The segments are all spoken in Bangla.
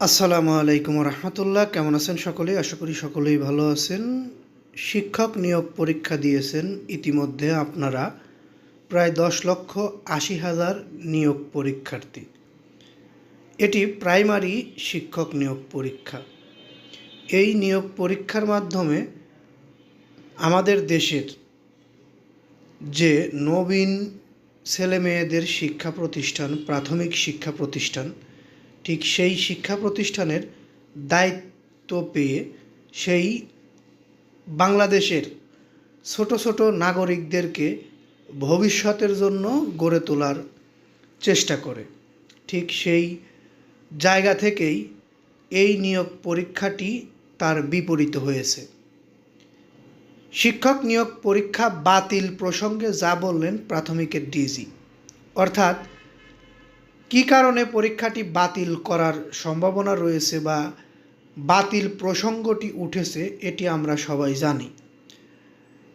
আসসালামু আলাইকুম রহমতুল্লাহ। কেমন আছেন সকলেই আশা করি সকলেই ভালো আছেন। শিক্ষক নিয়োগ পরীক্ষা দিয়েছেন ইতিমধ্যে আপনারা প্রায় দশ লক্ষ আশি হাজার নিয়োগ পরীক্ষার্থী। এটি প্রাইমারি শিক্ষক নিয়োগ পরীক্ষা। এই নিয়োগ পরীক্ষার মাধ্যমে আমাদের দেশের যে নবীন ছেলে মেয়েদের শিক্ষা প্রতিষ্ঠান, প্রাথমিক শিক্ষা প্রতিষ্ঠান ঠিক সেই শিক্ষা প্রতিষ্ঠানের দায়িত্ব পেয়ে সেই বাংলাদেশের ছোট ছোট নাগরিকদেরকে ভবিষ্যতের জন্য গড়ে তোলার চেষ্টা করে। ঠিক সেই জায়গা থেকেই এই নিয়োগ পরীক্ষাটি তার বিপরীত হয়েছে। শিক্ষক নিয়োগ পরীক্ষা বাতিল প্রসঙ্গে যা বললেন প্রাথমিকের ডিজি। অর্থাৎ কী কারণে পরীক্ষাটি বাতিল করার সম্ভাবনা রয়েছে বা বাতিল প্রসঙ্গটি উঠেছে, এটি আমরা সবাই জানি।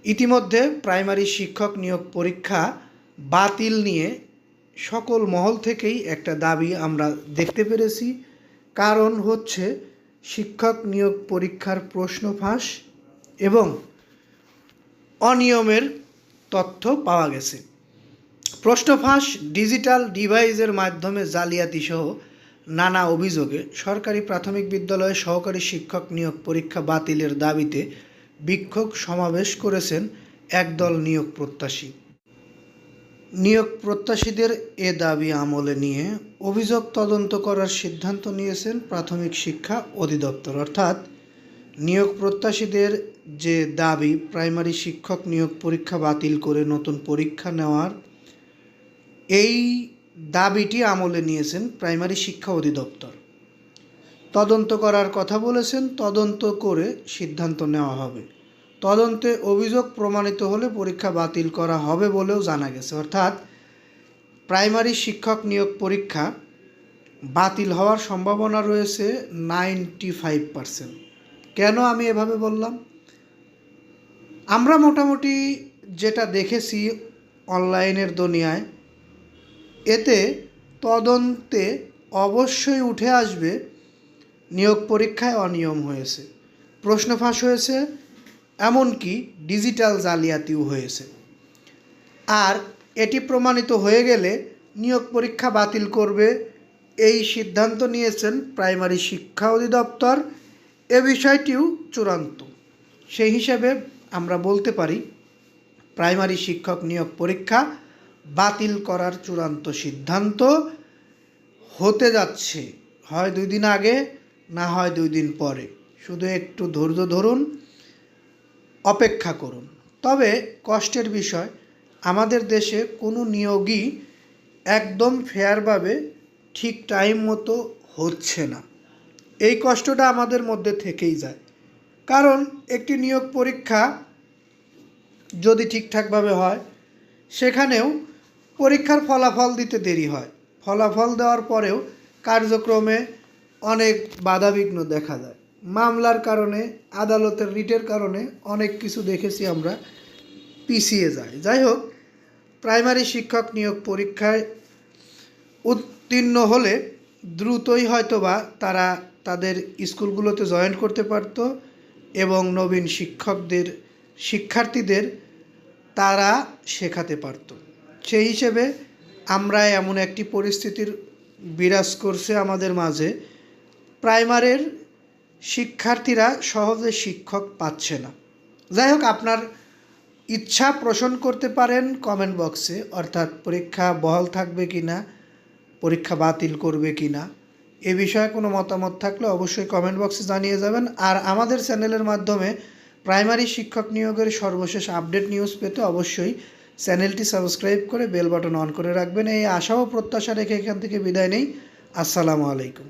ইতিমধ্যে প্রাইমারি শিক্ষক নিয়োগ পরীক্ষা বাতিল নিয়ে সকল মহল থেকেই একটা দাবি আমরা দেখতে পেরেছি। কারণ হচ্ছে শিক্ষক নিয়োগ পরীক্ষার প্রশ্ন ফাঁস এবং অনিয়মের তথ্য পাওয়া গেছে। প্রশ্ন ফাঁস ডিজিটাল ডিভাইসের মাধ্যমে জালিয়াতি সহ নানা অভিযোগে সরকারি প্রাথমিক বিদ্যালয়ে সহকারী শিক্ষক নিয়োগ পরীক্ষা বাতিলের দাবিতে বিক্ষোভ সমাবেশ করেছেন একদল নিয়োগ প্রত্যাশী। নিয়োগ প্রত্যাশীদের এ দাবি আমলে নিয়ে অভিযোগ তদন্ত করার সিদ্ধান্ত নিয়েছেন প্রাথমিক শিক্ষা অধিদপ্তর। অর্থাৎ নিয়োগ প্রত্যাশীদের যে দাবি, প্রাইমারি শিক্ষক নিয়োগ পরীক্ষা বাতিল করে নতুন পরীক্ষা নেওয়ার এই দাবিটি আমলে নিয়েছেন প্রাইমারি শিক্ষা অধিদপ্তর। তদন্ত করার কথা বলেছেন, তদন্ত করে সিদ্ধান্ত নেওয়া হবে। তদন্তে অভিযোগ প্রমাণিত হলে পরীক্ষা বাতিল করা হবে বলেও জানা গেছে। অর্থাৎ প্রাইমারি শিক্ষক নিয়োগ পরীক্ষা বাতিল হওয়ার সম্ভাবনা রয়েছে নাইনটি ফাইভ পারসেন্ট। কেন আমি এভাবে বললাম? আমরা মোটামুটি যেটা দেখেছি অনলাইনের দুনিয়ায় এতে তদন্তে অবশ্যই উঠে আসবে নিয়োগ পরীক্ষায় অনিয়ম হয়েছে, প্রশ্ন ফাঁস হয়েছে, এমনকি ডিজিটাল জালিয়াতিও হয়েছে। আর এটি প্রমাণিত হয়ে গেলে নিয়োগ পরীক্ষা বাতিল করবে এই সিদ্ধান্ত নিয়েছেন প্রাইমারি শিক্ষা অধিদপ্তর। এ বিষয়টিও চূড়ান্ত। সেই হিসেবে আমরা বলতে পারি, প্রাইমারি শিক্ষক নিয়োগ পরীক্ষা বাতিল করার চূড়ান্ত সিদ্ধান্ত হতে যাচ্ছে। হয় দুই দিন আগে, না হয় দুই দিন পরে। শুধু একটু ধৈর্য ধরুন, অপেক্ষা করুন। তবে কষ্টের বিষয়, আমাদের দেশে কোনো নিয়োগই একদম ফেয়ারভাবে ঠিক টাইম মতো হচ্ছে না। এই কষ্টটা আমাদের মধ্যে থেকেই যায়। কারণ একটি নিয়োগ পরীক্ষা যদি ঠিকঠাকভাবে হয়, সেখানেও পরীক্ষার ফলাফল দিতে দেরি হয়। ফলাফল দেওয়ার পরেও কার্যক্রমে অনেক বাধাবিঘ্ন দেখা যায়। মামলার কারণে, আদালতের রিটের কারণে অনেক কিছু দেখেছি আমরা, পিছিয়ে যায়। যাই হোক, প্রাইমারি শিক্ষক নিয়োগ পরীক্ষায় উত্তীর্ণ হলে দ্রুতই হয়তোবা তারা তাদের স্কুলগুলোতে জয়েন করতে পারত এবং নবীন শিক্ষকদের, শিক্ষার্থীদের তারা শেখাতে পারত। সেই হিসেবে আমরা এমন একটি পরিস্থিতির বিরাজ করছে আমাদের মাঝে। প্রাইমারের শিক্ষার্থীরা সহজে শিক্ষক পাচ্ছে না। যাই হোক, আপনার ইচ্ছা পোষণ করতে পারেন কমেন্ট বক্সে অর্থাৎ পরীক্ষা বহাল থাকবে কি না, পরীক্ষা বাতিল করবে কি না, এ বিষয়ে কোনো মতামত থাকলে অবশ্যই কমেন্ট বক্সে জানিয়ে যাবেন। আর আমাদের চ্যানেলের মাধ্যমে প্রাইমারি শিক্ষক নিয়োগের সর্বশেষ আপডেট নিউজ পেতে অবশ্যই চ্যানেলটি সাবস্ক্রাইব করে বেল বাটন অন করে রাখবেন। এই আশা ও প্রত্যাশা রেখে এখান থেকে বিদায় নেই। আসসালামু আলাইকুম।